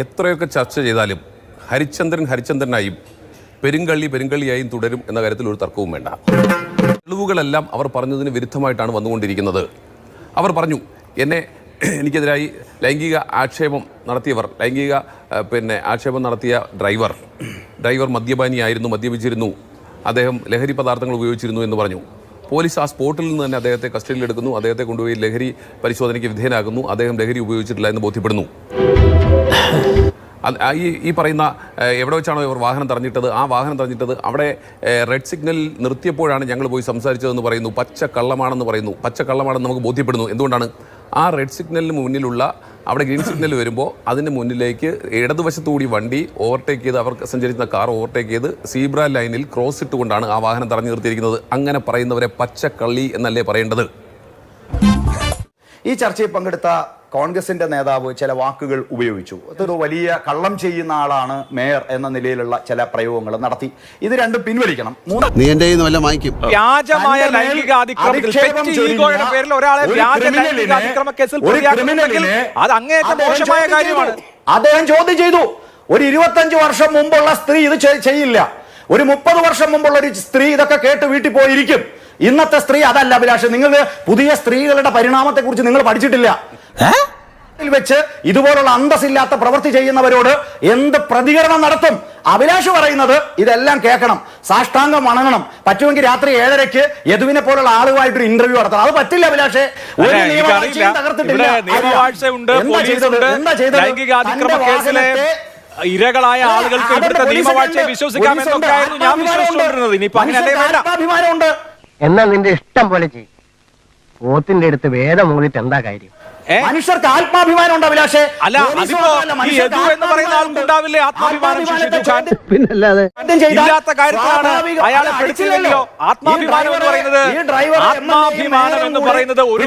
എത്രയൊക്കെ ചർച്ച ചെയ്താലും ഹരിചന്ദ്രൻ ഹരിചന്ദ്രനായും പെരുങ്കള്ളി പെരുങ്കള്ളിയായും തുടരും എന്ന കാര്യത്തിൽ ഒരു തർക്കവും വേണ്ട. തെളിവുകളെല്ലാം അവർ പറഞ്ഞതിന് വിരുദ്ധമായിട്ടാണ് വന്നുകൊണ്ടിരിക്കുന്നത്. അവർ പറഞ്ഞു എന്നെ എനിക്കെതിരായി ലൈംഗിക ആക്ഷേപം നടത്തിയവർ ലൈംഗിക പിന്നെ ആക്ഷേപം നടത്തിയ ഡ്രൈവർ ഡ്രൈവർ മദ്യപാനിയായിരുന്നു മദ്യപിച്ചിരുന്നു. അദ്ദേഹം ലഹരി പദാർത്ഥങ്ങൾ ഉപയോഗിച്ചിരുന്നു എന്ന് പറഞ്ഞു. പോലീസ് ആ സ്പോട്ടിൽ നിന്ന് തന്നെ അദ്ദേഹത്തെ കസ്റ്റഡിയിലെടുക്കുന്നു. അദ്ദേഹത്തെ കൊണ്ടുപോയി ലഹരി പരിശോധനയ്ക്ക് വിധേയനാകുന്നു അദ്ദേഹം ലഹരി ഉപയോഗിച്ചിട്ടില്ല എന്ന് ബോധ്യപ്പെടുന്നു. ഈ ഈ പറയുന്ന എവിടെ വെച്ചാണോ ഇവർ വാഹനം തറഞ്ഞിട്ടത് ആ വാഹനം തറഞ്ഞിട്ടത് അവിടെ റെഡ് സിഗ്നൽ നിർത്തിയപ്പോഴാണ് ഞങ്ങൾ പോയി സംസാരിച്ചതെന്ന് പറയുന്നു. പച്ച കള്ളമാണെന്ന് പറയുന്നു. പച്ച കള്ളമാണെന്ന് നമുക്ക് ബോധ്യപ്പെടുന്നു. എന്തുകൊണ്ടാണ്? ആ റെഡ് സിഗ്നലിന് മുന്നിലുള്ള അവിടെ ഗ്രീൻ സിഗ്നൽ വരുമ്പോൾ അതിന് മുന്നിലേക്ക് ഇടതുവശത്തുകൂടി വണ്ടി ഓവർടേക്ക് ചെയ്ത് അവർ സഞ്ചരിക്കുന്ന കാർ ഓവർടേക്ക് ചെയ്ത് സീബ്ര ലൈനിൽ ക്രോസ് ഇട്ടുകൊണ്ടാണ് ആ വാഹനം തടഞ്ഞു നിർത്തിയിരിക്കുന്നത്. അങ്ങനെ പറയുന്നവരെ പച്ച കള്ളി എന്നല്ലേ പറയേണ്ടത്? ഈ ചർച്ചയിൽ പങ്കെടുത്ത കോൺഗ്രസിന്റെ നേതാവ് ചില വാക്കുകൾ ഉപയോഗിച്ചു. അതൊരു വലിയ കള്ളം ചെയ്യുന്ന ആളാണ് മേയർ എന്ന നിലയിലുള്ള ചില പ്രയോഗങ്ങൾ നടത്തി. ഇത് രണ്ടും പിൻവലിക്കണം. നീ എന്റെ വാങ്ങിക്കും. വ്യാജമായ ലൈംഗിക പേരിൽ ഒരാളെ വ്യാജ ലൈംഗിക അതിക്രമ കേസിൽ അത് അങ്ങേയറ്റം അദ്ദേഹം മോശമായ ചോദ്യം കാര്യമാണ്. ചെയ്തു. അദ്ദേഹം ചോദ്യം ചെയ്തു. ഒരു ഇരുപത്തഞ്ച് വർഷം മുമ്പുള്ള സ്ത്രീ ഇത് ചെയ്യില്ല. ഒരു മുപ്പത് വർഷം മുമ്പുള്ള ഒരു സ്ത്രീ ഇതൊക്കെ കേട്ട് വീട്ടിൽ പോയിരിക്കും. ഇന്നത്തെ സ്ത്രീ അതല്ല അഭിലാഷ്. നിങ്ങൾ പുതിയ സ്ത്രീകളുടെ പരിണാമത്തെ കുറിച്ച് നിങ്ങൾ പഠിച്ചിട്ടില്ല. വെച്ച് ഇതുപോലുള്ള അന്തസ്സില്ലാത്ത പ്രവൃത്തി ചെയ്യുന്നവരോട് എന്ത് പ്രതികരണം നടത്തും? അഭിലാഷ് പറയുന്നത് ഇതെല്ലാം കേൾക്കണം. സാഷ്ടാംഗം വണങ്ങണം. പറ്റുമെങ്കിൽ രാത്രി ഏഴരയ്ക്ക് യദുവിനെ പോലുള്ള ആളുമായിട്ടൊരു ഇന്റർവ്യൂ നടത്തണം. അത് പറ്റില്ല അഭിലാഷേ. ഒരു. നിയമവാഴ്ചയും തകർത്തിട്ടില്ല. ഇരകളായ ആളുകൾക്ക് അവരുടെ ഇവിടുത്തെ പോലീസ് നിയമവാഴ്ചയെ വിശ്വസിക്കാം എന്നൊക്കെയായിരുന്നു ഞാൻ. വിശ്വസിച്ചുകൊണ്ടിരുന്നത്. ഇനിയിപ്പോ എന്നാ നിന്റെ ഇഷ്ടം പോലെ ചെയ്യും. പോത്തിന്റെ അടുത്ത് വേദം മൂന്നിട്ട് എന്താ കാര്യം? മനുഷ്യർക്ക് ആത്മാഭിമാനം ഉണ്ട് അഭിലാഷേ? അല്ല എന്ന് പറയുന്ന ആത്മാഭിമാനം. ആൾക്കുണ്ടാവില്ലേ ഇല്ലാത്ത കാര്യത്തിലാണ് അയാളെ പിടിച്ചില്ലല്ലോ ആത്മാഭിമാനം ഈ എന്ന് പറയുന്നത് ആത്മാഭിമാനം എന്ന് പറയുന്നത് ഒരു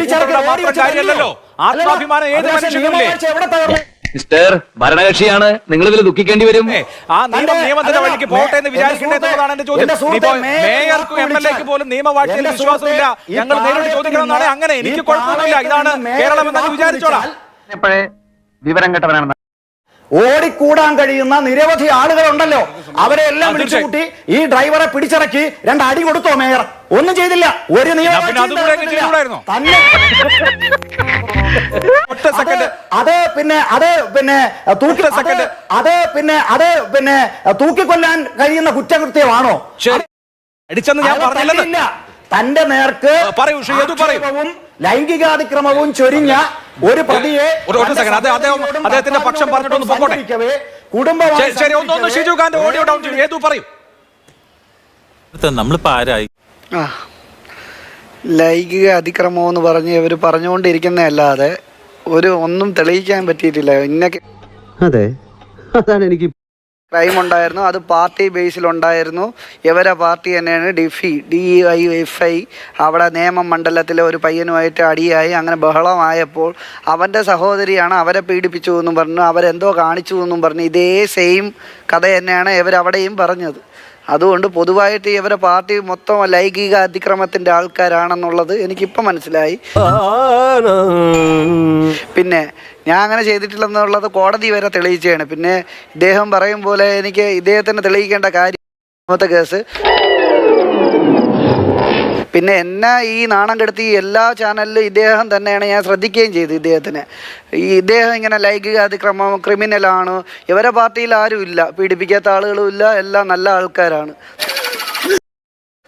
മാത്രം കാര്യമല്ലല്ലോ. ആത്മാഭിമാനം ഏത് മനുഷ്യനില്ലേ എവിടെ തകർന്നു? മിസ്റ്റർ ഭരണകക്ഷിയാണ്. നിങ്ങൾ ഇതിൽ ദുഃഖിക്കേണ്ടി വരും. ആ നിയമം തന്റെ- നിയമത്തിന്റെ വഴിക്ക് പോട്ടെ എന്ന് വിചാരിക്കട്ടെ എന്നുള്ളതാണ് എന്റെ ചോദ്യം. മേയർക്കും എം എൽ എക്ക് പോലും നിയമവാഴ്ചയിൽ വിശ്വാസമില്ല. ഞങ്ങൾ നേരിട്ട് പാളയത്തിൽ ചോദിക്കണം എന്നാണ് നിന്ന് അങ്ങനെ. എനിക്ക് കുഴപ്പമൊന്നുമില്ല. ഇതാണ് കേരളം എന്നൊക്കെ വിചാരിച്ചോളാം. വിവരം കെട്ടവനാണ് ഓടിക്കൂടാൻ കഴിയുന്ന നിരവധി ആളുകളുണ്ടല്ലോ. അവരെ എല്ലാം വിളിച്ചുകൂട്ടി വിളിച്ചു കൂട്ടി ഈ ഡ്രൈവറെ പിടിച്ചിറക്കി. രണ്ട് അടി കൊടുത്തോ മേയർ? ഒന്നും ചെയ്തില്ല. ഒരു നിയമം? തന്നെ. ഒറ്റ അത് സെക്കൻഡ് അത് പിന്നെ അത് പിന്നെ തൂക്കി സെക്കൻഡ്. അത് പിന്നെ അത് പിന്നെ തൂക്കിക്കൊല്ലാൻ കഴിയുന്ന കുറ്റകൃത്യമാണോ? അടിച്ചെന്ന് ഞാൻ അയാളെ പറഞ്ഞില്ലെന്ന്. തന്റെ നേർക്ക് പറയൂ, യദു ലൈംഗികാതിക്രമവും ചൊരിഞ്ഞ ഒരു പ്രതിയെ അദ്ദേഹത്തിന്റെ പക്ഷം പറഞ്ഞിട്ടൊന്ന് പൊക്കോട്ടെ. കുടുംബമായി ശരി, ഒന്ന് ഷിജു ഖാന്റെ ഓഡിയോ ഡൗൺ ചെയ്യും. ഏതു പറയും. നമ്മളിപ്പോ ആരായി? ആ. ലൈംഗിക അതിക്രമം എന്ന് പറഞ്ഞ് ഇവർ പറഞ്ഞുകൊണ്ടിരിക്കുന്നതല്ലാതെ ഒരു ഒന്നും തെളിയിക്കാൻ പറ്റിയിട്ടില്ല. ഇന്ന അതെ. അതാണ് എനിക്ക് ക്രൈം ഉണ്ടായിരുന്നു. അത് പാർട്ടി ബേസിലുണ്ടായിരുന്നു ഇവരെ പാർട്ടി തന്നെയാണ് ഡിഫി ഡി ഐ എഫ് ഐ. അവിടെ നിയമം മണ്ഡലത്തിലെ ഒരു പയ്യനുമായിട്ട് അടിയായി. അങ്ങനെ ബഹളമായപ്പോൾ അവന്റെ സഹോദരിയാണ് അവരെ പീഡിപ്പിച്ചു എന്നും പറഞ്ഞു. അവരെന്തോ കാണിച്ചു എന്നും പറഞ്ഞു. ഇതേ സെയിം കഥ തന്നെയാണ് ഇവരവിടെയും പറഞ്ഞത്. അതുകൊണ്ട് പൊതുവായിട്ട് ഇവരെ പാർട്ടി മൊത്തം ലൈംഗിക അതിക്രമത്തിന്റെ ആൾക്കാരാണെന്നുള്ളത് എനിക്കിപ്പം മനസ്സിലായി. പിന്നെ ഞാൻ അങ്ങനെ ചെയ്തിട്ടില്ലെന്നുള്ളത് കോടതി വരെ തെളിയിച്ചാണ് പിന്നെ ഇദ്ദേഹം പറയും പോലെ എനിക്ക് ഇദ്ദേഹത്തിന് തെളിയിക്കേണ്ട കാര്യം കേസ്. പിന്നെ എന്നെ ഈ നാണം കെടുത്തി എല്ലാ ചാനലിലും ഇദ്ദേഹം തന്നെയാണ് ഞാൻ ശ്രദ്ധിക്കുകയും ചെയ്തു ഇദ്ദേഹത്തിന്. ഈ ഇദ്ദേഹം ഇങ്ങനെ ലൈംഗിക അതിക്രമം ക്രിമിനലാണ് ഇവരെ പാർട്ടിയിൽ ആരും ഇല്ല. പീഡിപ്പിക്കാത്ത ആളുകളും ഇല്ല. എല്ലാം നല്ല ആൾക്കാരാണ്.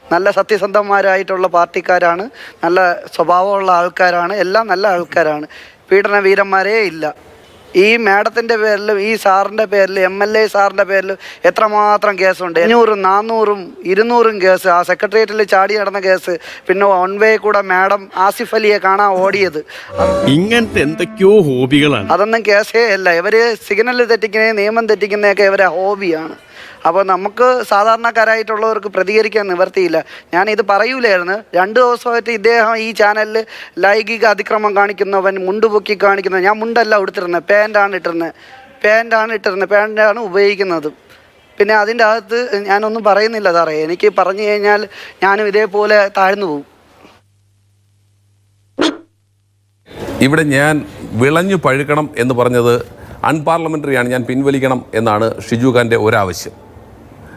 നല്ല സത്യസന്ധന്മാരായിട്ടുള്ള പാർട്ടിക്കാരാണ്. നല്ല സ്വഭാവമുള്ള ആൾക്കാരാണ്. എല്ലാം നല്ല ആൾക്കാരാണ്. പീഡന വീരന്മാരേ ഇല്ല. ഈ മാഡത്തിന്റെ പേരിലും ഈ സാറിന്റെ പേരിലും എം എൽ എ സാറിന്റെ പേരിലും എത്രമാത്രം കേസുണ്ട്? അഞ്ഞൂറും നാന്നൂറും ഇരുന്നൂറും കേസ് ആ സെക്രട്ടേറിയറ്റിൽ ചാടി നടന്ന കേസ് പിന്നെ വൺ വേ കൂടെ മാഡം ആസിഫ് അലിയെ കാണാൻ ഓടിയത്. ഇങ്ങനത്തെ എന്തൊക്കെയോ ഹോബികളാണ്. അതൊന്നും കേസേ അല്ല. ഇവർ സിഗ്നൽ തെറ്റിക്കുന്നേ നിയമം തെറ്റിക്കുന്നതൊക്കെ ഇവരെ ഹോബിയാണ്. അപ്പോൾ നമുക്ക് സാധാരണക്കാരായിട്ടുള്ളവർക്ക് പ്രതികരിക്കാൻ നിവർത്തിയില്ല. ഞാൻ ഇത് പറയൂലായിരുന്നു. രണ്ട് ദിവസമായിട്ട് ഇദ്ദേഹം ഈ ചാനലിൽ ലൈംഗിക അതിക്രമം കാണിക്കുന്നവൻ മുണ്ടുപൊക്കി പൊക്കി കാണിക്കുന്നത് ഞാൻ മുണ്ടല്ല ഉടുത്തിരുന്നത്. പാന്റാണ് ഇട്ടിരുന്നത്. പാന്റാണ് ഇട്ടിരുന്നത്. പാന്റാണ് ഉപയോഗിക്കുന്നത്. പിന്നെ അതിന്റെ അകത്ത് ഞാനൊന്നും പറയുന്നില്ല സാറേ. എനിക്ക് പറഞ്ഞു കഴിഞ്ഞാൽ ഞാനും ഇതേപോലെ താഴ്ന്നു പോകും. ഇവിടെ ഞാൻ വിളഞ്ഞു പഴുക്കണം എന്ന് പറഞ്ഞത് അൺപാർലമെന്ററിയാണ് ഞാൻ പിൻവലിക്കണം എന്നാണ് ഷിജു ഖാന്റെ ഒരാവശ്യം.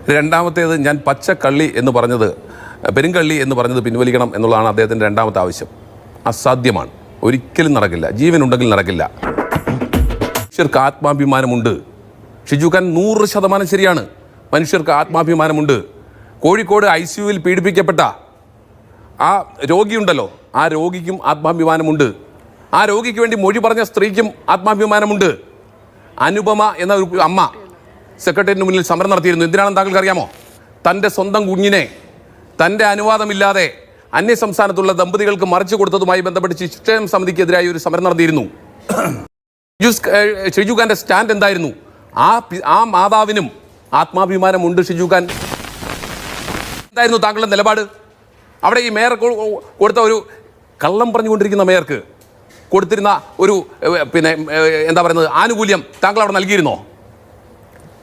രണ്ടാമത്തേത് ഞാൻ പച്ചക്കള്ളി എന്ന് പറഞ്ഞത് പെരുങ്കള്ളി എന്ന് പറഞ്ഞത് പിൻവലിക്കണം എന്നുള്ളതാണ് അദ്ദേഹത്തിന്റെ രണ്ടാമത്തെ ആവശ്യം. അസാധ്യമാണ്. ഒരിക്കലും നടക്കില്ല. ജീവനുണ്ടെങ്കിൽ നടക്കില്ല. മനുഷ്യർക്ക് ആത്മാഭിമാനമുണ്ട്. ഷിജുഖാൻ നൂറ് ശതമാനം ശരിയാണ്. മനുഷ്യർക്ക് ആത്മാഭിമാനമുണ്ട്. കോഴിക്കോട് ഐ സിയുവിൽ പീഡിപ്പിക്കപ്പെട്ട ആ രോഗിയുണ്ടല്ലോ. ആ രോഗിക്കും ആത്മാഭിമാനമുണ്ട്. ആ രോഗിക്ക് വേണ്ടി മൊഴി പറഞ്ഞ സ്ത്രീക്കും ആത്മാഭിമാനമുണ്ട്. അനുപമ എന്ന ഒരു അമ്മ സെക്രട്ടേറിയറ്റിന് മുന്നിൽ സമരം നടത്തിയിരുന്നു. എന്തിനാണെന്ന് താങ്കൾക്ക് അറിയാമോ തന്റെ സ്വന്തം കുഞ്ഞിനെ തന്റെ അനുവാദമില്ലാതെ അന്യ സംസ്ഥാനത്തുള്ള ദമ്പതികൾക്ക് മറിച്ചു കൊടുത്തതുമായി ബന്ധപ്പെട്ട് ശിക്ഷയം സമിതിക്കെതിരായി ഒരു സമരം നടത്തിയിരുന്നു. ഷിജു- ഖാന്റെ സ്റ്റാൻഡ് എന്തായിരുന്നു? ആ ആ മാതാവിനും ആത്മാഭിമാനമുണ്ട് ഷിജു ഖാൻ. എന്തായിരുന്നു താങ്കളുടെ നിലപാട്? അവിടെ ഈ മേയർ കൊടുത്ത ഒരു കള്ളം പറഞ്ഞുകൊണ്ടിരിക്കുന്ന മേയർക്ക് കൊടുത്തിരുന്ന ഒരു പിന്നെ എന്താ പറയുന്നത് ആനുകൂല്യം താങ്കൾ അവിടെ നൽകിയിരുന്നോ?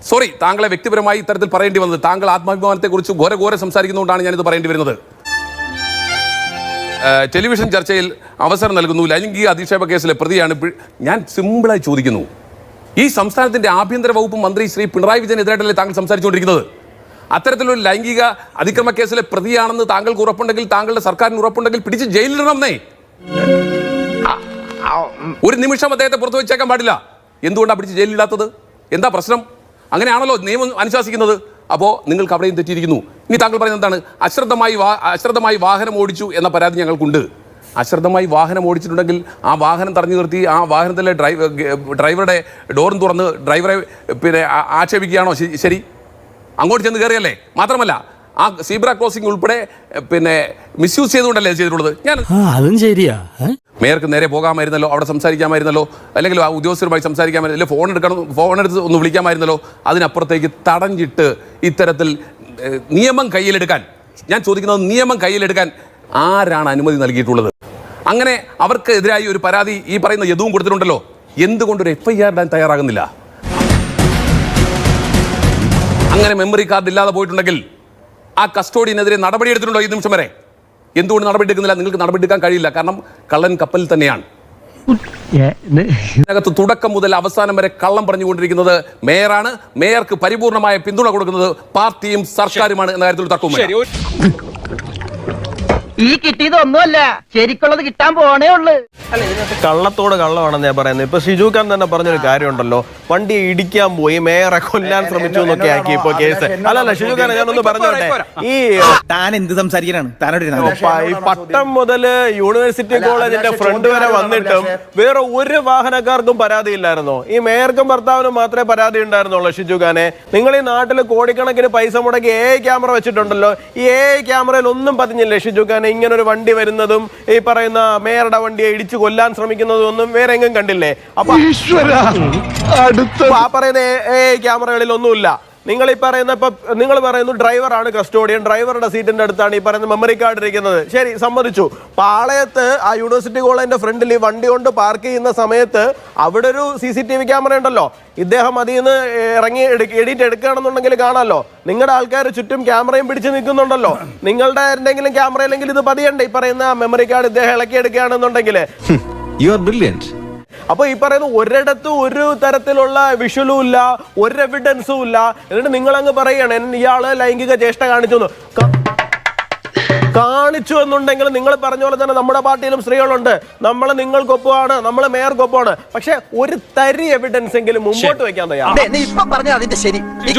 സോറി താങ്കളെ വ്യക്തിപരമായി ഇത്തരത്തിൽ പറയേണ്ടി വന്നത്. താങ്കൾ ആത്മാഭിമാനത്തെക്കുറിച്ച് ഘോര ഘോര സംസാരിക്കുന്നതുകൊണ്ടാണ് ഞാനിത് പറയേണ്ടി വരുന്നത്. ടെലിവിഷൻ ചർച്ചയിൽ അവസരം നൽകുന്നു. ലൈംഗിക അധിക്ഷേപ കേസിലെ പ്രതിയാണ് ഞാൻ സിമ്പിളായി ചോദിക്കുന്നു. ഈ സംസ്ഥാനത്തിന്റെ ആഭ്യന്തര വകുപ്പ് മന്ത്രി ശ്രീ പിണറായി വിജയൻ വിജയനെതിരായിട്ടല്ലേ താങ്കൾ സംസാരിച്ചുകൊണ്ടിരിക്കുന്നത്? അത്തരത്തിലൊരു ലൈംഗിക അതിക്രമ കേസിലെ പ്രതിയാണെന്ന് താങ്കൾക്ക് ഉറപ്പുണ്ടെങ്കിൽ താങ്കളുടെ സർക്കാരിന് ഉറപ്പുണ്ടെങ്കിൽ പിടിച്ച് ജയിലിലിടണമെന്നേ. ഒരു നിമിഷം അദ്ദേഹത്തെ പുറത്തു വെച്ചേക്കാൻ പാടില്ല. എന്തുകൊണ്ടാണ് പിടിച്ച് ജയിലിലിടാത്തത്? എന്താ പ്രശ്നം? അങ്ങനെയാണല്ലോ നിയമം അനുശാസിക്കുന്നത്. അപ്പോൾ നിങ്ങൾക്ക് അവിടെയും തെറ്റിയിരിക്കുന്നു. ഇനി താങ്കൾ പറയുന്നത് എന്താണ്? അശ്രദ്ധമായി വാ- അശ്രദ്ധമായി വാഹനം ഓടിച്ചു എന്ന പരാതി ഞങ്ങൾക്കുണ്ട്. അശ്രദ്ധമായി വാഹനം ഓടിച്ചിട്ടുണ്ടെങ്കിൽ ആ വാഹനം തടഞ്ഞു നിർത്തി ആ വാഹനത്തിലെ ഡ്രൈവർ ഡ്രൈവറുടെ ഡോറും തുറന്ന് ഡ്രൈവറെ പിന്നെ ആക്ഷേപിക്കുകയാണോ ശരി? അങ്ങോട്ട് ചെന്ന് കയറിയല്ലേ? മാത്രമല്ല ആ സീബ്ര ക്രോസിംഗ് ഉൾപ്പെടെ പിന്നെ മിസ്യൂസ് ചെയ്തുകൊണ്ടല്ലേ ചെയ്തിട്ടുള്ളത്? ഞാൻ അതും ശരിയാ. മേയർക്ക് നേരെ പോകാമായിരുന്നല്ലോ അവിടെ സംസാരിക്കാമായിരുന്നല്ലോ അല്ലെങ്കിൽ ആ ഉദ്യോഗസ്ഥരുമായി സംസാരിക്കാമായിരുന്നല്ലോ ഫോൺ എടുക്കണം ഫോൺ എടുത്ത് ഒന്ന് വിളിക്കാമായിരുന്നല്ലോ അതിനപ്പുറത്തേക്ക് തടഞ്ഞിട്ട് ഇത്തരത്തിൽ നിയമം കയ്യിലെടുക്കാൻ ഞാൻ ചോദിക്കുന്നത് നിയമം കയ്യിലെടുക്കാൻ ആരാണ് അനുമതി നൽകിയിട്ടുള്ളത്? അങ്ങനെ അവർക്ക് എതിരായി ഒരു പരാതി ഈ പറയുന്ന യദുവും കൊടുത്തിട്ടുണ്ടല്ലോ എന്തുകൊണ്ടൊരു എഫ് ഐ ആർ ഇടാൻ തയ്യാറാകുന്നില്ല? അങ്ങനെ മെമ്മറി കാർഡ് ഇല്ലാതെ പോയിട്ടുണ്ടെങ്കിൽ ആ കസ്റ്റോഡിയനെതിരെ നടപടി എടുത്തിട്ടുണ്ടോ ഈ നിമിഷം വരെ? എന്തുകൊണ്ട് നടപടി എടുക്കുന്നില്ല നിങ്ങൾക്ക് നടപടി എടുക്കാൻ കഴിയില്ല. കാരണം കള്ളൻ കപ്പലിൽ തന്നെയാണ്. ഇതിനകത്ത് തുടക്കം മുതൽ അവസാനം വരെ കള്ളം പറഞ്ഞുകൊണ്ടിരിക്കുന്നത് മേയറാണ്. മേയർക്ക് പരിപൂർണമായ പിന്തുണ കൊടുക്കുന്നത് പാർട്ടിയും സർക്കാരുമാണ് എന്ന കാര്യത്തിൽ തർക്കവും ശരി കിട്ടിയത് ഒന്നുമല്ല ശരിക്കുള്ളത് കിട്ടാൻ പോണേ ഉള്ളു കള്ളത്തോട് കള്ളമാണെന്ന് ഞാൻ പറയുന്നത് ഇപ്പൊ ഷിജു ഖാൻ തന്നെ പറഞ്ഞൊരു കാര്യമുണ്ടല്ലോ വണ്ടി ഇടിക്കാൻ പോയി മേയറെ കൊല്ലാൻ ശ്രമിച്ചു എന്നൊക്കെ ആക്കി ഇപ്പൊ കേസ് അല്ലല്ല ഷിജു ഖാൻ ഞാനൊന്ന് പറഞ്ഞോട്ടെ ഈ താൻ എന്ത് സംസാരിക്കാനാണ് ഈ പട്ടം മുതൽ യൂണിവേഴ്സിറ്റി കോളേജിന്റെ ഫ്രണ്ട് വരെ വന്നിട്ടും വേറെ ഒരു വാഹനക്കാർക്കും പരാതിയില്ലായിരുന്നോ ഈ മേയർക്കും ഭർത്താവിനും മാത്രമേ പരാതി ഉണ്ടായിരുന്നുള്ളൂ ഷിജു ഖാനെ നിങ്ങൾ ഈ നാട്ടിൽ കോടിക്കണക്കിന് പൈസ മുടക്കി എ ക്യാമറ വെച്ചിട്ടുണ്ടല്ലോ ഈ എ ക്യാമറയിൽ ഒന്നും പതിഞ്ഞില്ലേ ഷിജു ഖാനെ ഇങ്ങനെ ഒരു വണ്ടി വരുന്നതും ഈ പറയുന്ന മേയറുടെ വണ്ടിയെ ഇടിച്ചു കൊല്ലാൻ ശ്രമിക്കുന്നതും ഒന്നും വേറെ എങ്ങും കണ്ടില്ലേ? അപ്പൊ ആ പറയുന്ന ക്യാമറകളിൽ ഒന്നുമില്ല നിങ്ങൾ ഈ പറയുന്ന ഇപ്പൊ നിങ്ങൾ പറയുന്നു ഡ്രൈവറാണ് കസ്റ്റോഡിയൻ ഡ്രൈവറുടെ സീറ്റിന്റെ അടുത്താണ് ഈ പറയുന്ന മെമ്മറി കാർഡ് ഇരിക്കുന്നത്. ശരി സമ്മതിച്ചു. പാളയത്ത് ആ യൂണിവേഴ്സിറ്റി കോളേജിന്റെ ഫ്രണ്ടിൽ ഈ വണ്ടി കൊണ്ട് പാർക്ക് ചെയ്യുന്ന സമയത്ത് അവിടെ ഒരു C C T V camera ഉണ്ടല്ലോ. ഇദ്ദേഹം അതിൽ നിന്ന് ഇറങ്ങി എഡിറ്റ് എടുക്കുകയാണെന്നുണ്ടെങ്കിൽ കാണാമല്ലോ നിങ്ങളുടെ ആൾക്കാർ ചുറ്റും ക്യാമറയും പിടിച്ച് നിൽക്കുന്നുണ്ടല്ലോ. നിങ്ങളുടെ എന്തെങ്കിലും ക്യാമറ അല്ലെങ്കിൽ ഇത് പതിയണ്ടേ? ഈ പറയുന്ന മെമ്മറി കാർഡ് ഇദ്ദേഹം ഇളക്കി എടുക്കുകയാണെന്നുണ്ടെങ്കിൽ യു ആർ അപ്പൊ ഈ പറയുന്ന ഒരിടത്തും ഒരു തരത്തിലുള്ള വിഷ്വലും ഇല്ല ഒരു എവിഡൻസും ഇല്ല. എന്നിട്ട് നിങ്ങൾ അങ്ങ് പറയാണ് "എൻ- ഇയാൾ ലൈംഗിക ചേഷ്ട കാണിച്ചു എന്ന്." ക- കാണിച്ചു എന്നുണ്ടെങ്കിൽ നിങ്ങൾ പറഞ്ഞ പോലെ തന്നെ നമ്മുടെ പാർട്ടിയിലും സ്ത്രീകളുണ്ട്. നമ്മൾ നിങ്ങൾക്കൊപ്പമാണ് നമ്മൾ മേയർക്കൊപ്പമാണ് പക്ഷെ ഒരു തരി എവിഡൻസ് എങ്കിലും മുമ്പോട്ട് വെക്കാൻ തയ്യാറാണ്. അതിന്റെ ശരി.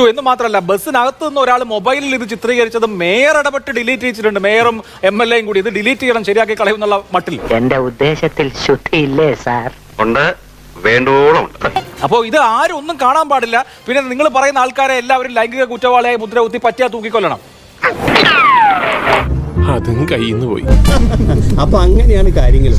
എന്ന് മാത്രമല്ല ബസ്സിനകത്ത് നിന്ന് ഒരാൾ മൊബൈലിൽ ഇത് ചിത്രീകരിച്ചത് മേയർ ഇടപെട്ട് ഡിലീറ്റ് ചെയ്തിട്ടുണ്ട്. മേയറും എം എൽ എയും കൂടി ഇത് ഡിലീറ്റ് ചെയ്യണം ശരിയാക്കി കളയുന്നുള്ള മട്ടിൽ. എന്റെ ഉദ്ദേശത്തിൽ ശുദ്ധിയില്ലേ സാർ? ഉണ്ട്. വേണ്ടോളം ഉണ്ട്. അപ്പോൾ ഇത് ആരും ഒന്നും കാണാൻ പാടില്ല. പിന്നെ നിങ്ങൾ പറയുന്ന ആൾക്കാരെ എല്ലാവരും ലൈംഗിക കുറ്റവാളിയായി മുദ്ര കുത്തി പറ്റിയാ തൂക്കിക്കൊല്ലണം. അതും കയ്യിൽ നിന്ന് പോയി. അപ്പൊ അങ്ങനെയാണ് കാര്യങ്ങൾ.